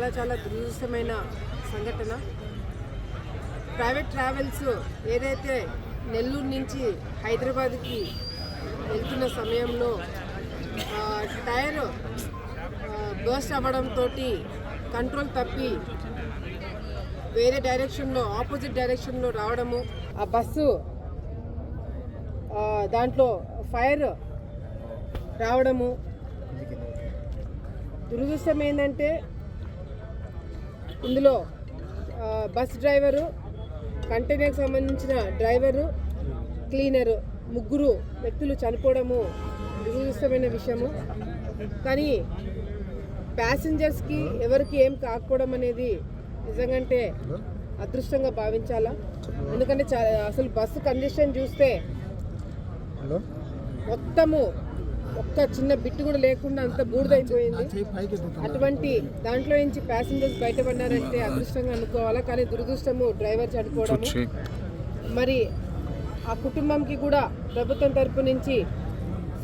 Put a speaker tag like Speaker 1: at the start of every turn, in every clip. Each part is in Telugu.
Speaker 1: చాలా చాలా దురదృష్టమైన సంఘటన. ప్రైవేట్ ట్రావెల్స్ ఏదైతే నెల్లూరు నుంచి హైదరాబాద్కి వెళ్తున్న సమయంలో టైర్ బర్స్ట్ అవ్వడంతో కంట్రోల్ తప్పి వేరే డైరెక్షన్లో ఆపోజిట్ డైరెక్షన్లో రావడము. ఆ బస్సు దాంట్లో ఫైర్ రావడము. దురదృష్టం ఏంటంటే ఇందులో బస్ డ్రైవరు కంటైనర్కి సంబంధించిన డ్రైవరు క్లీనరు ముగ్గురు వ్యక్తులు చనిపోవడము దురదృష్టమైన విషయము. కానీ ప్యాసింజర్స్కి ఎవరికి ఏం కాకపోవడం అనేది నిజంగంటే అదృష్టంగా భావించాలా? ఎందుకంటే చాలా అసలు బస్సు కండిషన్ చూస్తే మొత్తము ఒక్క చిన్న బిట్టు కూడా లేకుండా అంత బూడిదైపోయింది. అటువంటి దాంట్లో నుంచి ప్యాసింజర్స్ బయటపడ్డారంటే అదృష్టంగా అనుకోవాలా కానీ దురదృష్టము డ్రైవర్ చనిపోవడము. మరి ఆ కుటుంబంకి కూడా ప్రభుత్వం తరపు నుంచి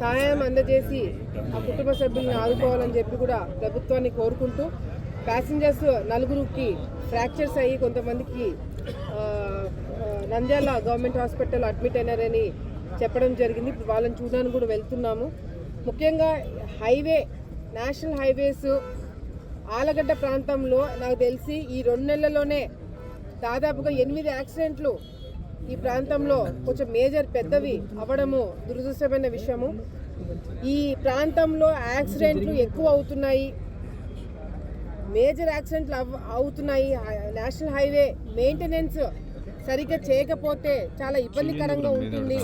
Speaker 1: సహాయం అందజేసి ఆ కుటుంబ సభ్యుల్ని ఆదుకోవాలని చెప్పి కూడా ప్రభుత్వాన్ని కోరుకుంటూ ప్యాసింజర్స్ నలుగురికి ఫ్రాక్చర్స్ అయ్యి కొంతమందికి నంద్యాల గవర్నమెంట్ హాస్పిటల్ అడ్మిట్ అయినారని చెప్పడం జరిగింది. ఇప్పుడు వాళ్ళని చూడడానికి కూడా వెళ్తున్నాము. ముఖ్యంగా హైవే నేషనల్ హైవేస్ ఆలగడ్డ ప్రాంతంలో నాకు తెలిసి ఈ రెండు నెలల్లోనే దాదాపుగా ఎనిమిది యాక్సిడెంట్లు ఈ ప్రాంతంలో కొంచెం మేజర్ పెద్దవి అవ్వడము దురదృష్టమైన విషయము. ఈ ప్రాంతంలో యాక్సిడెంట్లు ఎక్కువ అవుతున్నాయి. మేజర్ యాక్సిడెంట్లు అవ్ అవుతున్నాయి. నేషనల్ హైవే మెయింటెనెన్స్ సరిగ్గా చేయకపోతే చాలా ఇబ్బందికరంగా ఉంటుంది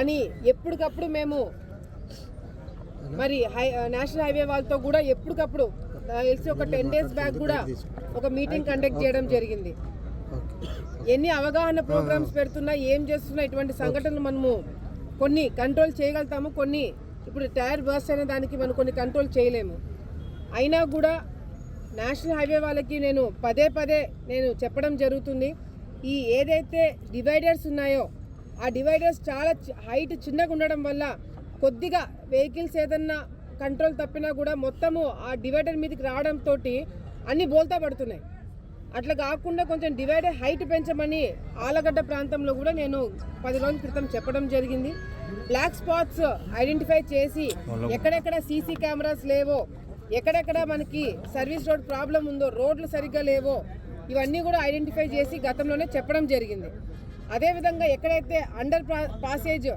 Speaker 1: అని ఎప్పటికప్పుడు మేము మరి హై నేషనల్ హైవే వాళ్ళతో కూడా ఎప్పటికప్పుడు తెలిసి ఒక టెన్ డేస్ బ్యాక్ కూడా ఒక మీటింగ్ కండక్ట్ చేయడం జరిగింది. ఎన్ని అవగాహన ప్రోగ్రామ్స్ పెడుతున్నా ఏం చేస్తున్నా ఇటువంటి సంఘటనలు మనము కొన్ని కంట్రోల్ చేయగలుగుతాము కొన్ని ఇప్పుడు టైర్ బర్స్ట్ అనే దానికి మనం కొన్ని కంట్రోల్ చేయలేము. అయినా కూడా నేషనల్ హైవే వాళ్ళకి నేను పదే పదే నేను చెప్పడం జరుగుతుంది. ఈ ఏదైతే డివైడర్స్ ఉన్నాయో ఆ డివైడర్స్ చాలా హైట్ చిన్నగా ఉండడం వల్ల కొద్దిగా వెహికల్స్ ఏదన్నా కంట్రోల్ తప్పినా కూడా మొత్తము ఆ డివైడర్ మీదకి రావడంతో అన్ని బోల్తా పడుతున్నాయి. అట్లా కాకుండా కొంచెం డివైడర్ హైట్ పెంచమని ఆలగడ్డ ప్రాంతంలో కూడా నేను పది రోజుల క్రితం చెప్పడం జరిగింది. బ్లాక్ స్పాట్స్ ఐడెంటిఫై చేసి ఎక్కడెక్కడ సీసీ కెమెరాస్ లేవో ఎక్కడెక్కడ మనకి సర్వీస్ రోడ్ ప్రాబ్లం ఉందో రోడ్లు సరిగ్గా లేవో ఇవన్నీ కూడా ఐడెంటిఫై చేసి గతంలోనే చెప్పడం జరిగింది. అదేవిధంగా ఎక్కడైతే అండర్ పాసేజ్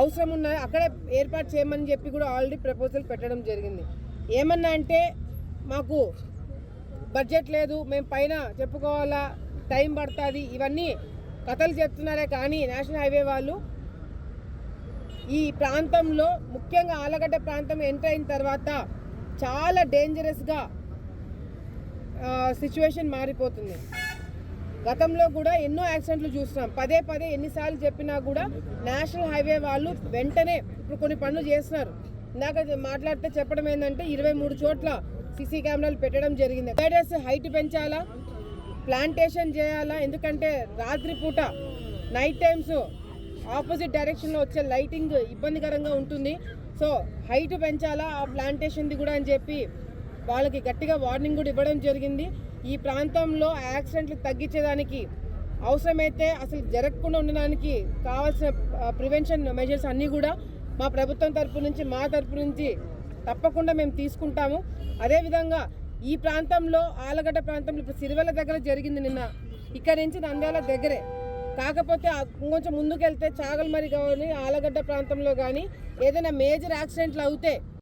Speaker 1: అవసరం ఉన్నాయో అక్కడే ఏర్పాటు చేయమని చెప్పి కూడా ఆల్రెడీ ప్రపోజల్ పెట్టడం జరిగింది. ఏమన్నా అంటే మాకు బడ్జెట్ లేదు మేము పైన చెప్పుకోవాలా టైం పడుతుంది ఇవన్నీ కథలు చెప్తున్నారే కానీ నేషనల్ హైవే వాళ్ళు ఈ ప్రాంతంలో ముఖ్యంగా ఆలగడ్డ ప్రాంతం ఎంటర్ అయిన తర్వాత చాలా డేంజరస్గా సిచ్యువేషన్ మారిపోతుంది. గతంలో కూడా ఎన్నో యాక్సిడెంట్లు చూస్తున్నాం. పదే పదే ఎన్నిసార్లు చెప్పినా కూడా నేషనల్ హైవే వాళ్ళు వెంటనే ఇప్పుడు కొన్ని పనులు చేస్తున్నారు. ఇందాక మాట్లాడితే చెప్పడం ఏంటంటే ఇరవై మూడు చోట్ల సీసీ కెమెరాలు పెట్టడం జరిగింది. Guiders height పెంచాలా? ప్లాంటేషన్ చేయాలా? ఎందుకంటే రాత్రిపూట నైట్ టైమ్స్ ఆపోజిట్ డైరెక్షన్లో వచ్చే లైటింగ్ ఇబ్బందికరంగా ఉంటుంది. సో హైట్ పెంచాలా ఆ ప్లాంటేషన్ది కూడా అని చెప్పి వాళ్ళకి గట్టిగా వార్నింగ్ కూడా ఇవ్వడం జరిగింది. ఈ ప్రాంతంలో యాక్సిడెంట్లు తగ్గించేదానికి అవసరమైతే అసలు జరగకుండా ఉండడానికి కావాల్సిన ప్రివెన్షన్ మెజర్స్ అన్నీ కూడా మా ప్రభుత్వం తరపు నుంచి మా తరపు నుంచి తప్పకుండా మేము తీసుకుంటాము. అదేవిధంగా ఈ ప్రాంతంలో ఆలగడ్డ ప్రాంతంలో ఇప్పుడు సిరివెల దగ్గర జరిగింది నిన్న. ఇక్కడ నుంచి నంద్యాల దగ్గరే. కాకపోతే కొంచెం ముందుకెళ్తే చాగల్మరి కానీ ఆలగడ్డ ప్రాంతంలో కానీ ఏదైనా మేజర్ యాక్సిడెంట్లు అవుతే